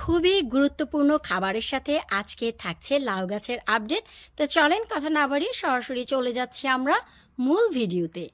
খুবই গুরুত্বপূর্ণ খাবারের সাথে আজকে থাকছে লাউ গাছের আপডেট। তো চলেন কথা না বাড়িয়ে সরাসরি চলে যাচ্ছি আমরা মূল ভিডিওতে।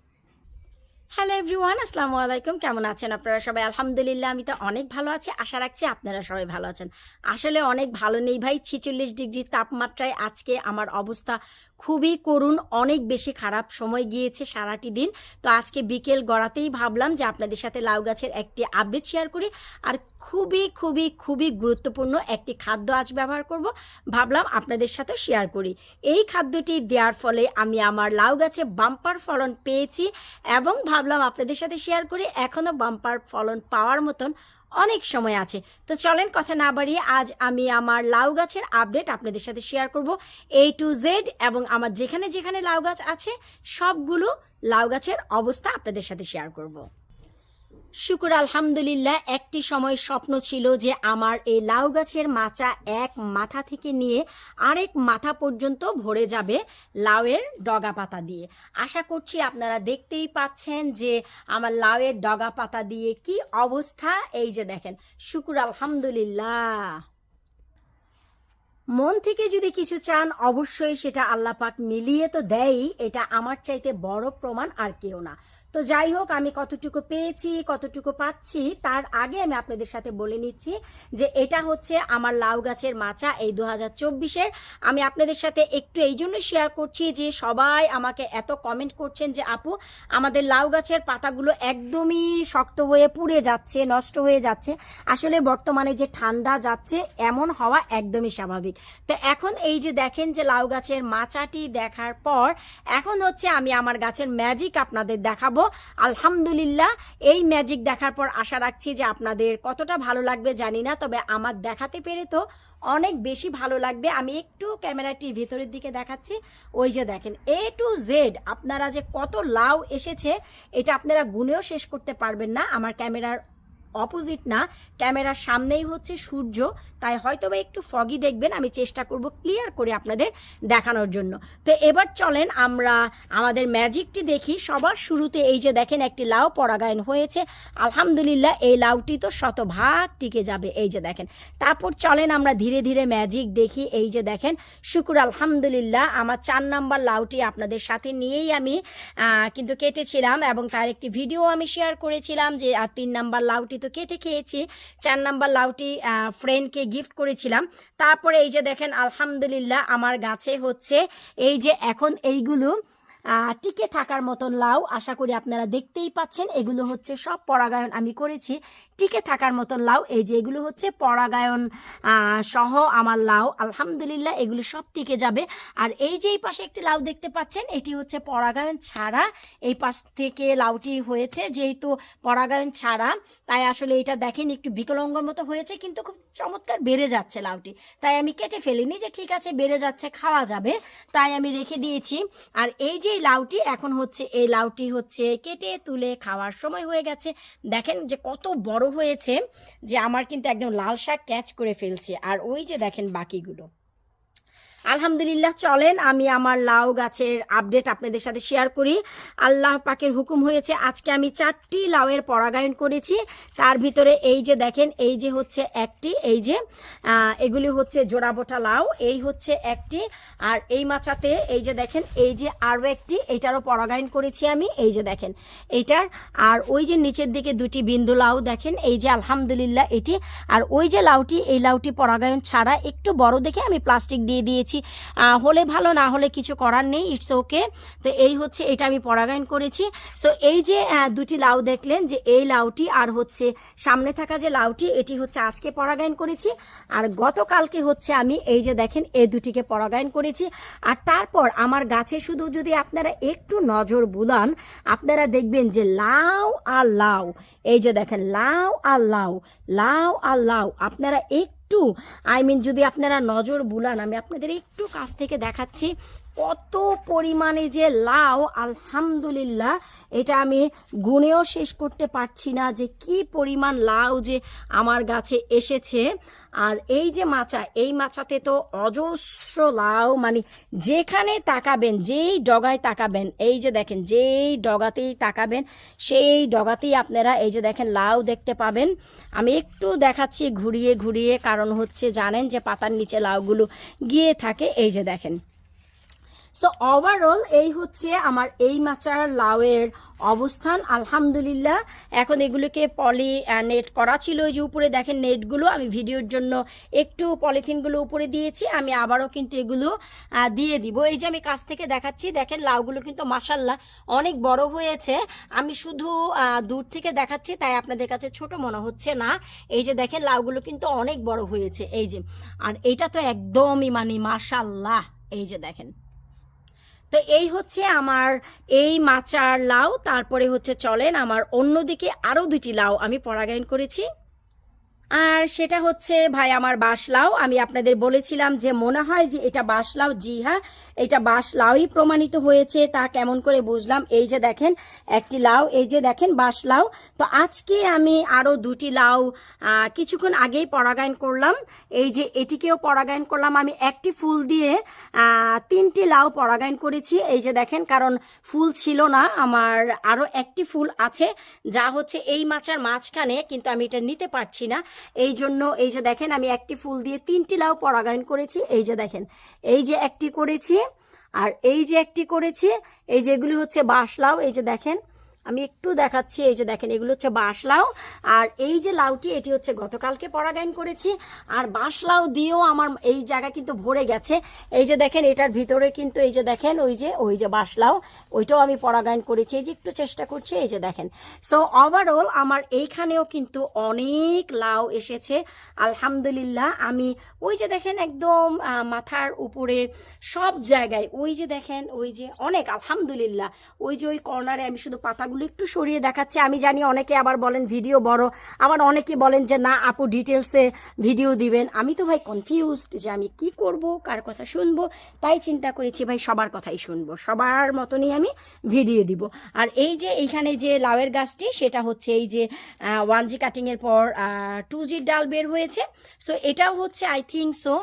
হ্যালো এভরিওয়ান আসসালামু আলাইকুম। কেমন আছেন আপনারা সবাই? আলহামদুলিল্লাহ, আমি তো অনেক ভালো আছি। আশা রাখছি আপনারা সবাই ভালো আছেন। আসলে অনেক ভালো নেই ভাই, ছিচল্লিশ ডিগ্রি তাপমাত্রায় আজকে আমার অবস্থা খুবই করুণ, অনেক বেশি খারাপ সময় গিয়েছে সারাটি দিন। তো আজকে বিকেল গড়াতেই ভাবলাম যে আপনাদের সাথে লাউ গাছের একটি আপডেট শেয়ার করি। আর খুবই খুবই খুবই গুরুত্বপূর্ণ একটি খাদ্য আজ ব্যবহার করব। ভাবলাম আপনাদের সাথে শেয়ার করি। এই খাদ্যটি দেওয়ার ফলে আমি আমার লাউ গাছে বাম্পার ফলন পেয়েছি এবং ভাবলাম আপনাদের সাথে শেয়ার করি। এখনও বাম্পার ফলন পাওয়ার মতন অনেক সময় আছে। তো চলেন কথা না বাড়িয়ে আজ আমি আমার লাউ গাছের আপডেট আপনাদের সাথে শেয়ার করব। এ টু জেড এবং আমার যেখানে যেখানে লাউ গাছ আছে, সবগুলো লাউ গাছের অবস্থা আপনাদের সাথে শেয়ার করব। শুকুর আলহামদুলিল্লাহ, একটি সময় স্বপ্ন ছিল যে আমার এই লাউ গাছের মাচা এক মাথা থেকে নিয়ে আরেক মাথা পর্যন্ত ভরে যাবে লাউয়ের ডগা পাতা দিয়ে। আশা করছি আপনারা দেখতেই পাচ্ছেন যে আমার লাউয়ের ডগা পাতা দিয়ে কি অবস্থা। এই যে দেখেন, শুকুর আলহামদুলিল্লাহ। মন থেকে যদি কিছু চান, অবশ্যই সেটা আল্লাহ পাক মিলিয়ে তো দেয়ই, এটা আমার চাইতে বড় প্রমাণ আর কেউ না। তো যাই হোক, আমি কতটুকু পেয়েছি, কতটুকু পাচ্ছি, তার আগে আমি আপনাদের সাথে বলে নিচ্ছি যে এটা হচ্ছে আমার লাউ গাছের মাচা এই দু হাজার চব্বিশের। আমি আপনাদের সাথে একটু এই জন্য শেয়ার করছি যে সবাই আমাকে এত কমেন্ট করছেন যে, আপু, আমাদের লাউ গাছের পাতাগুলো একদমই শক্ত হয়ে পুড়ে যাচ্ছে, নষ্ট হয়ে যাচ্ছে। আসলে বর্তমানে যে ঠান্ডা যাচ্ছে, এমন হওয়া একদমই স্বাভাবিক। তো এখন এই যে দেখেন যে লাউ গাছের মাচাটি দেখার পর, এখন হচ্ছে আমি আমার গাছের ম্যাজিক আপনাদের দেখাবো। আলহামদুলিল্লাহ, এই ম্যাজিক দেখার পর আশা রাখছি যে আপনাদের কতটা ভালো লাগবে জানি না, তবে আমার দেখাতে পেরে তো অনেক বেশি ভালো লাগবে। আমি একটু ক্যামেরাটি ভিতরের দিকে দেখাচ্ছি। ওই যে দেখেন এ টু জেড আপনারা যে কত লাউ এসেছে, এটা আপনারা গুনেও শেষ করতে পারবেন না। আমার ক্যামেরার অপোজিট না। ক্যামেরার সামনেই হচ্ছে সূর্য। তাই হয়তো বা একটু ফগি দেখবেন। আমি চেষ্টা করব ক্লিয়ার করে আপনাদের দেখানোর জন্য। তো এবার চলেন আমরা আমাদের ম্যাজিকটি দেখি। সবার শুরুতে এই যে দেখেন একটি লাউ পরাগায়ন হয়েছে। আলহামদুলিল্লাহ, এই লাউটি তো শতভাগ টিকে যাবে। এই যে দেখেন। তারপর চলেন আমরা ধীরে ধীরে ম্যাজিক দেখি। এই যে দেখেন, শুকুর আলহামদুলিল্লাহ, আমার চার নাম্বার লাউটি আপনাদের সাথে নিয়েই আমি কিন্তু কেটেছিলাম এবং তার একটি ভিডিও আমি শেয়ার করেছিলাম যে, আর তিন নাম্বার লাউটি তো কেটে খেয়েছি, চার নাম্বার লাউটি ফ্রেন্ডকে গিফট করেছিলাম। তারপরে এই যে দেখেন, আলহামদুলিল্লাহ আমার গাছে হচ্ছে এই যে এখন এইগুলো টিকে থাকার মতন লাউ। আশা করি আপনারা দেখতেই পাচ্ছেন, এগুলো হচ্ছে সব পরাগায়ন আমি করেছি। টিকে থাকার মতো লাউ। এই যে এগুলো হচ্ছে পরাগায়ন সহ আমার লাউ। আলহামদুলিল্লাহ এগুলো সব টিকে যাবে। আর এই যে এই পাশে একটি লাউ দেখতে পাচ্ছেন, এটি হচ্ছে পরাগায়ন ছাড়া। এই পাশ থেকে লাউটি হয়েছে যেহেতু পরাগায়ন ছাড়া, তাই আসলে এটা দেখেন একটু বিকলঙ্গর মতো হয়েছে, কিন্তু খুব চমৎকার বেড়ে যাচ্ছে লাউটি। তাই আমি কেটে ফেলিনি যে ঠিক আছে বেড়ে যাচ্ছে, খাওয়া যাবে। তাই আমি রেখে দিয়েছি। আর এই যে লাউটি, এখন হচ্ছে এই লাউটি হচ্ছে কেটে তুলে খাওয়ার সময় হয়ে গেছে। দেখেন যে কত বড় হয়েছে যে আমার কিন্তু একদম লাল শাক ক্যাচ করে ফেলছে। আর ওই যে দেখেন বাকিগুলো। আলহামদুলিল্লাহ চলেন, আমি আমার লাউ গাছের আপডেট আপনাদের সাথে শেয়ার করি। আল্লাহ পাকের হুকুম হয়েছে, আজকে আমি চারটি লাউয়ের পরাগায়ন করেছি। তার ভিতরে এই যে দেখেন, এই যে হচ্ছে একটি, এই যে এগুলি হচ্ছে জোড়াবোটা লাউ, এই হচ্ছে একটি, আর এই মাচাতে এই যে দেখেন, এই যে আরও একটি এইটারও পরাগায়ন করেছি আমি, এই যে দেখেন এইটার আর ওই যে নিচের দিকে দুটি বিন্দু লাউ দেখেন, এই যে আলহামদুলিল্লাহ এটি, আর ওই যে লাউটি, এই লাউটি পরাগায়ন ছাড়া একটু বড় দেখে আমি প্লাস্টিক দিয়ে দিয়েছি। আহ, হলে ভালো না হলে কিছু করার নেই ইটস ওকে তো এই হচ্ছে এটা আমি পরাগায়ন করেছি। সো এই যে দুটি লাউ দেখলেন যে এই লাউটি আর হচ্ছে সামনে থাকা যে লাউটি এটি হচ্ছে আজকে পরাগায়ন করেছি। আর গতকালকে হচ্ছে আমি এই যে দেখেন এই দুটিকে পরাগায়ন করেছি। আর তারপর আমার গাছে শুধু যদি আপনারা একটু নজর বুলান আপনারা দেখবেন যে লাউ আর লাউ এই যে দেখেন, লাউ আর লাউ লাউ আর লাউ। আপনারা একটু আই মিন যদি আপনারা নজর বুলান, আমি আপনাদের একটু কাছ থেকে দেখাচ্ছি কত পরিমাণে যে লাউ, আলহামদুলিল্লাহ, এটা আমি গুনেও শেষ করতে পারছি না যে কি পরিমাণ লাউ যে আমার গাছে এসেছে। আর এই যে মাচা, এই মাচাতে তো অজস্র লাউ মানে যেখানে তাকাবেন, যেই ডগায় তাকাবেন, এই যে দেখেন, যেই ডগাতেই তাকাবেন, সেই ডগাতেই আপনারা এই যে দেখেন লাউ দেখতে পাবেন। আমি একটু দেখাচ্ছি, ঘুরিয়ে ঘুরিয়ে, কারণ হচ্ছে জানেন যে পাতার নিচে লাউগুলো গিয়ে থাকে, এই যে দেখেন। সো ওভারঅল এই হচ্ছে আমার এই মাচার লাউয়ের অবস্থান। আলহামদুলিল্লাহ, এখন এগুলোকে পলি নেট করা ছিল। যে উপরে দেখেন নেটগুলো আমি ভিডিওর জন্য একটু পলিথিনগুলো উপরে দিয়েছি। আমি আবারও কিন্তু এগুলো দিয়ে দিব। এই যে আমি কাছ থেকে দেখাচ্ছি, দেখেন লাউগুলো কিন্তু মাসাল্লাহ অনেক বড় হয়েছে। আমি শুধু দূর থেকে দেখাচ্ছি, তাই আপনাদের কাছে ছোট মনে হচ্ছে না। এই যে দেখেন লাউগুলো কিন্তু অনেক বড় হয়েছে। এই যে, আর এটা তো একদমই মানে মাসাল্লাহ এই যে দেখেন। তো এই হচ্ছে আমার এই মাচার লাউ, তারপরে হচ্ছে চলেন আমার অন্যদিকে আরও দুটি লাউ আমি পরাগায়ন করেছি। আর সেটা হচ্ছে, ভাই, আমার বাসলাও। আমি আপনাদের বলেছিলাম যে মনে হয় যে এটা বাসলাও জি হ্যাঁ এটা বাসলাওই প্রমাণিত হয়েছে, তা কেমন করে বুঝলাম? এই যে দেখেন, একটি লাউ, এই যে দেখেন, বাসলাও। তো আজকে আমি আরও দুটি লাউ কিছুক্ষণ আগেই পরাগায়ন করলাম। এই যে এটিকেও পরাগায়ন করলাম। আমি একটি ফুল দিয়ে তিনটি লাউ পরাগায়ন করেছি। এই যে দেখেন, কারণ ফুল ছিল না, আমার আরও একটি ফুল আছে, যা হচ্ছে এই মাচার মাঝখানে, কিন্তু আমি এটা নিতে পারছি না। এই জন্য, এই যে দেখেন, আমি একটি ফুল দিয়ে তিনটি লাউ পরাগায়ন করেছি। এই যে দেখেন, এই যে একটি করেছি, আর এই যে একটি করেছি, এই যেগুলি হচ্ছে বাঁশ লাউ। এই যে দেখেন আমি একটু দেখাচ্ছি, এই যে দেখেন, এগুলো হচ্ছে বাঁশলাউ আর এই যে লাউটি, এটি হচ্ছে গতকালকে পরাগায়ন করেছি। আর বাঁশলাউ দিয়েও আমার এই জায়গা কিন্তু ভরে গেছে। এই যে দেখেন, এটার ভিতরে কিন্তু এই যে দেখেন, ওই যে ওই যে বাঁশলাউ ওইটাও আমি পরাগায়ন করেছি। এই যে একটু চেষ্টা করছি, এই যে দেখেন। সো ওভারঅল আমার এইখানেও কিন্তু অনেক লাউ এসেছে। আলহামদুলিল্লাহ, আমি ওই যে দেখেন, একদম মাথার উপরে সব জায়গায়, ওই যে দেখেন, ওই যে অনেক, আলহামদুলিল্লাহ, ওই যে ওই কর্নারে আমি শুধু পাতাগুলো একটু সরিয়ে দেখাচ্ছি। আমি জানি অনেকে আবার বলেন, ভিডিও বড়। আবার অনেকে বলেন যে, না আপু ডিটেলসে ভিডিও দিবেন। আমি তো ভাই কনফিউজড যে আমি কি করব, কার কথা শুনব? তাই চিন্তা করেছি, ভাই, সবার কথাই শুনব। সবার মতনই আমি ভিডিও দিব। আর এই যে, এইখানে যে লাউয়ের গাছটি, সেটা হচ্ছে এই যে ওয়ান জি কাটিংয়ের পর টু জির ডাল বের হয়েছে। সো এটাও হচ্ছে আই থিঙ্ক সো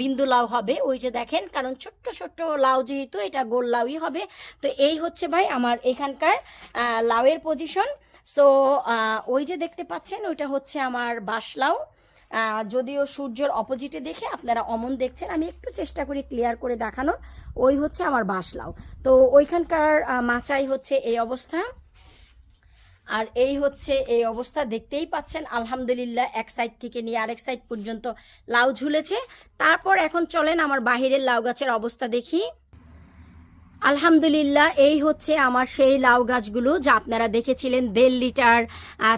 বিন্দু লাউ হবে। ওই যে দেখেন, কারণ ছোট্ট ছোট্ট লাউ যেহেতু, এটা গোল লাউই হবে। তো এই হচ্ছে ভাই, আমার এখানকার লাউয়ের পজিশন সো ওই যে দেখতে পাচ্ছেন, ওইটা হচ্ছে আমার বাসলাউ যদিও সূর্যের অপোজিটে দেখে আপনারা অমন দেখছেন, আমি একটু চেষ্টা করি ক্লিয়ার করে দেখানোর। ওই হচ্ছে আমার বাসলাউ তো ওইখানকার মাচাই হচ্ছে এই অবস্থা। আর এই হচ্ছে এই অবস্থা, দেখতেই পাচ্ছেন, আলহামদুলিল্লাহ, এক সাইড থেকে নিয়ে আরেক সাইড পর্যন্ত লাউ ঝুলেছে। তারপর এখন চলেন আমার বাহিরের লাউ গাছের অবস্থা দেখি। আলহামদুলিল্লাহ, এই হচ্ছে আমার সেই লাউ গাছগুলো যা আপনারা দেখেছিলেন, দেড় লিটার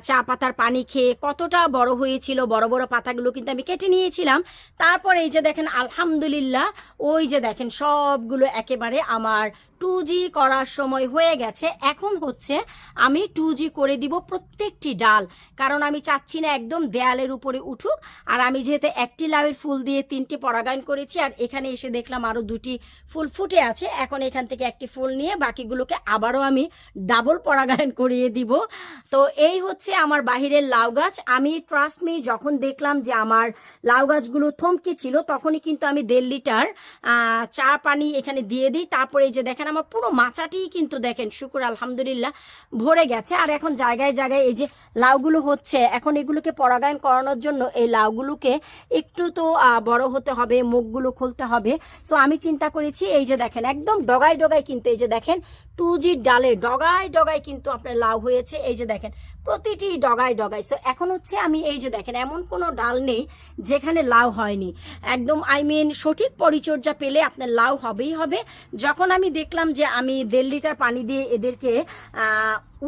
চা পাতার পানি খেয়ে কতটা বড় হয়েছিল, বড় বড় পাতাগুলো কিন্তু আমি কেটে নিয়েছিলাম। তারপর এই যে দেখেন, আলহামদুলিল্লাহ, ওই যে দেখেন, সবগুলো একেবারে আমার টু জি করার সময় হয়ে গেছে। এখন হচ্ছে আমি টু জি করে দিব প্রত্যেকটি ডাল, কারণ আমি চাচ্ছি না একদম দেয়ালের উপরে উঠুক। আর আমি যেহেতু একটি লাউয়ের ফুল দিয়ে তিনটি পরাগায়ন করেছি, আর এখানে এসে দেখলাম আরও দুটি ফুল ফুটে আছে, এখন এখান থেকে একটি ফুল নিয়ে বাকিগুলোকে আবারও আমি ডাবল পরাগায়ন করিয়ে দিব। তো এই হচ্ছে আমার বাহিরের লাউ গাছ। আমি ট্রাস্ট মি যখন দেখলাম যে আমার লাউ গাছগুলো থমকে ছিল, তখনই কিন্তু আমি দেড় লিটার চা পানি এখানে দিয়ে দিই। তারপরে এই যে দেখেন, আমার পুরো মাচাটিই কিন্তু দেখেন, শুকুর আলহামদুলিল্লাহ, ভরে গেছে। আর এখন জায়গায় জায়গায় এই যে লাউগুলো হচ্ছে, এখন এগুলোকে পরাগায়ন করানোর জন্য এই লাউগুলোকে একটু তো বড় হতে হবে, মুখগুলো খুলতে হবে। সো আমি চিন্তা করেছি, এই যে দেখেন, একদম ডগায় ডগায় কিন্তু। এই যে দেখেন টু জির ডালে ডগায় ডগায় কিন্তু আপনার লাউ হয়েছে। এই যে দেখেন, প্রতিটি ডগায় ডগায়। সো এখন হচ্ছে আমি এই যে দেখেন, এমন কোনো ডাল নেই যেখানে লাউ হয়নি। একদম আই মিন সঠিক পরিচর্যা পেলে আপনার লাউ হবেই হবে। যখন আমি দেখলাম যে আমি দেড় লিটার পানি দিয়ে এদেরকে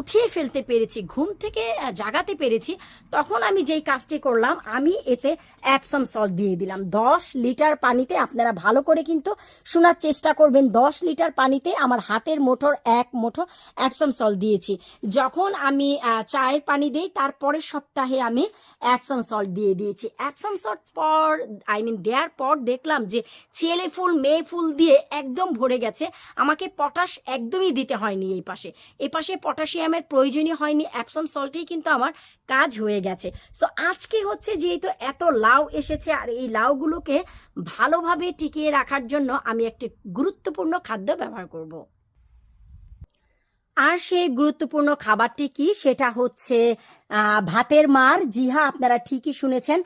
উঠিয়ে ফেলতে পেরেছি, ঘুম থেকে জাগাতে পেরেছি, তখন আমি যেই কাজটি করলাম, আমি এতে অ্যাপসাম সল্ট দিয়ে দিলাম। দশ লিটার পানিতে আপনারা ভালো করে কিন্তু শোনার চেষ্টা করবেন। দশ লিটার পানিতে আমার হাতের মোটর এক মুঠো অ্যাপসাম সল্ট দিয়েছি। যখন আমি চায়ের পানি দিই, তারপরের সপ্তাহে আমি অ্যাপসাম সল্ট দিয়ে দিয়েছি। অ্যাপসাম সল্ট পর আই মিন দেওয়ার পর দেখলাম যে, ছেলে ফুল, মেয়ে ফুল দিয়ে একদম ভরে গেছে। আমাকে পটাশ একদমই দিতে হয়নি এই পাশে। এই পাশে পটাশিয়ামের প্রয়োজনই হয়নি অ্যাপসাম সল্টেই কিন্তু আমার কাজ হয়ে গেছে। সো আজকে হচ্ছে যেহেতু এত লাউ এসেছে, আর এই লাউগুলোকে ভালোভাবে টিকিয়ে রাখার জন্য আমি একটি গুরুত্বপূর্ণ খাদ্য ব্যবহার করব। আর সেই গুরুত্বপূর্ণ খাবারটি কি? সেটা হচ্ছে ভাতের মার। জি আপনারা ঠিকই শুনেছেন।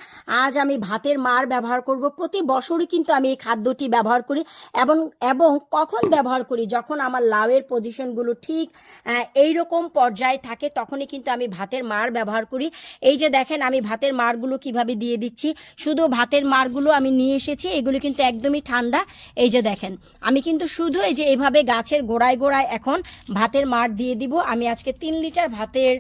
আজ আমি ভাতের মার ব্যবহার করব। প্রতি বছরই কিন্তু আমি এই খাদ্যটি ব্যবহার করি এবং এবং কখন ব্যবহার করি? যখন আমার লাউয়ের পজিশনগুলো ঠিক এই রকম পর্যায়ে থাকে, তখনই কিন্তু আমি ভাতের মার ব্যবহার করি। এই যে দেখেন, আমি ভাতের মারগুলো কীভাবে দিয়ে দিচ্ছি। শুধু ভাতের মারগুলো আমি নিয়ে এসেছি, এগুলো কিন্তু একদমই ঠান্ডা। এই যে দেখেন, আমি কিন্তু শুধু এই যে এইভাবে গাছের গোড়ায় গোড়ায় এখন ভাতের মার দিয়ে দিব। আমি আজকে তিন লিটার ভাতের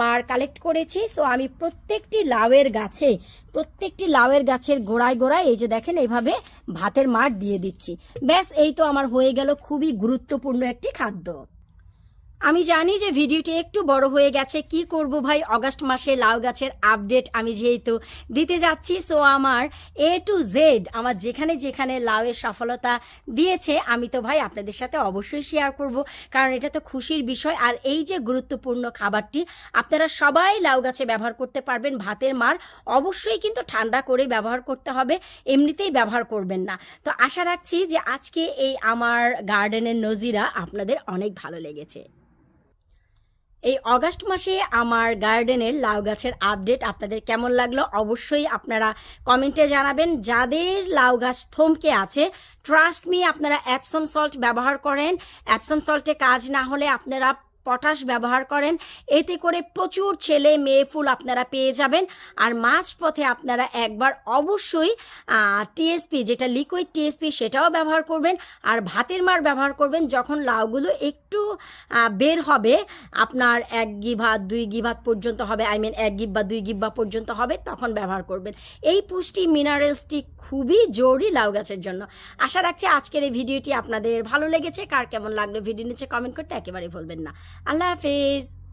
মার কালেক্ট করেছি। সো আমি প্রত্যেকটি লাউয়ের গাছে, প্রত্যেকটি লাউয়ের গাছের গোড়ায় গোড়ায় এই যে দেখেন এইভাবে ভাতের মার দিয়ে দিচ্ছি। ব্যাস, এই তো আমার হয়ে গেল খুবই গুরুত্বপূর্ণ একটি খাদ্য। আমি জানি যে ভিডিওটি একটু বড় হয়ে গেছে, কি করব ভাই? অগাস্ট মাসে লাউ গাছের আপডেট আমি যেহেতু দিতে যাচ্ছি সো আমার এ টু জেড আমার যেখানে যেখানে লাউয়ের সফলতা দিয়েছে, আমি তো ভাই আপনাদের সাথে অবশ্যই শেয়ার করব, কারণ এটা তো খুশির বিষয়। আর এই যে গুরুত্বপূর্ণ খাবারটি, আপনারা সবাই লাউ গাছে ব্যবহার করতে পারবেন, ভাতের মার অবশ্যই কিন্তু ঠান্ডা করে ব্যবহার করতে হবে, এমনিতেই ব্যবহার করবেন না। তো আশা রাখছি যে আজকে এই আমার গার্ডেনের নজিরা আপনাদের অনেক ভালো লেগেছে। এই অগাস্ট মাসে আমার গার্ডেনের লাউ গাছের আপডেট আপনাদের কেমন লাগল অবশ্যই আপনারা কমেন্টে জানাবেন। যাদের লাউ গাছ থমকে আছে ট্রাস্ট মি আপনারা অ্যাপসম সল্ট ব্যবহার করেন। অ্যাপসম সল্টে কাজ না হলে আপনারা পটাশ ব্যবহার করেন। এতে করে প্রচুর ছেলে মেয়ে ফুল আপনারা পেয়ে যাবেন। আর মাঝ পথে আপনারা একবার অবশ্যই টিএসপি যেটা লিকুইড টিএসপি সেটাও ব্যবহার করবেন। আর ভাতের মার ব্যবহার করবেন যখন লাউগুলো একটু বের হবে, আপনার এক গিভাত, দুই গিভাত পর্যন্ত হবে আই মিন এক গিব বা দুই গিব্বা পর্যন্ত হবে, তখন ব্যবহার করবেন। এই পুষ্টি মিনারেলসটি খুবই জরুরি লাউ গাছের জন্য। আশা রাখছি আজকের এই ভিডিওটি আপনাদের ভালো লেগেছে। কার কেমন লাগল ভিডিও নিচে কমেন্ট করতে একেবারেই ভুলবেন না। আল্লাহ হাফেজ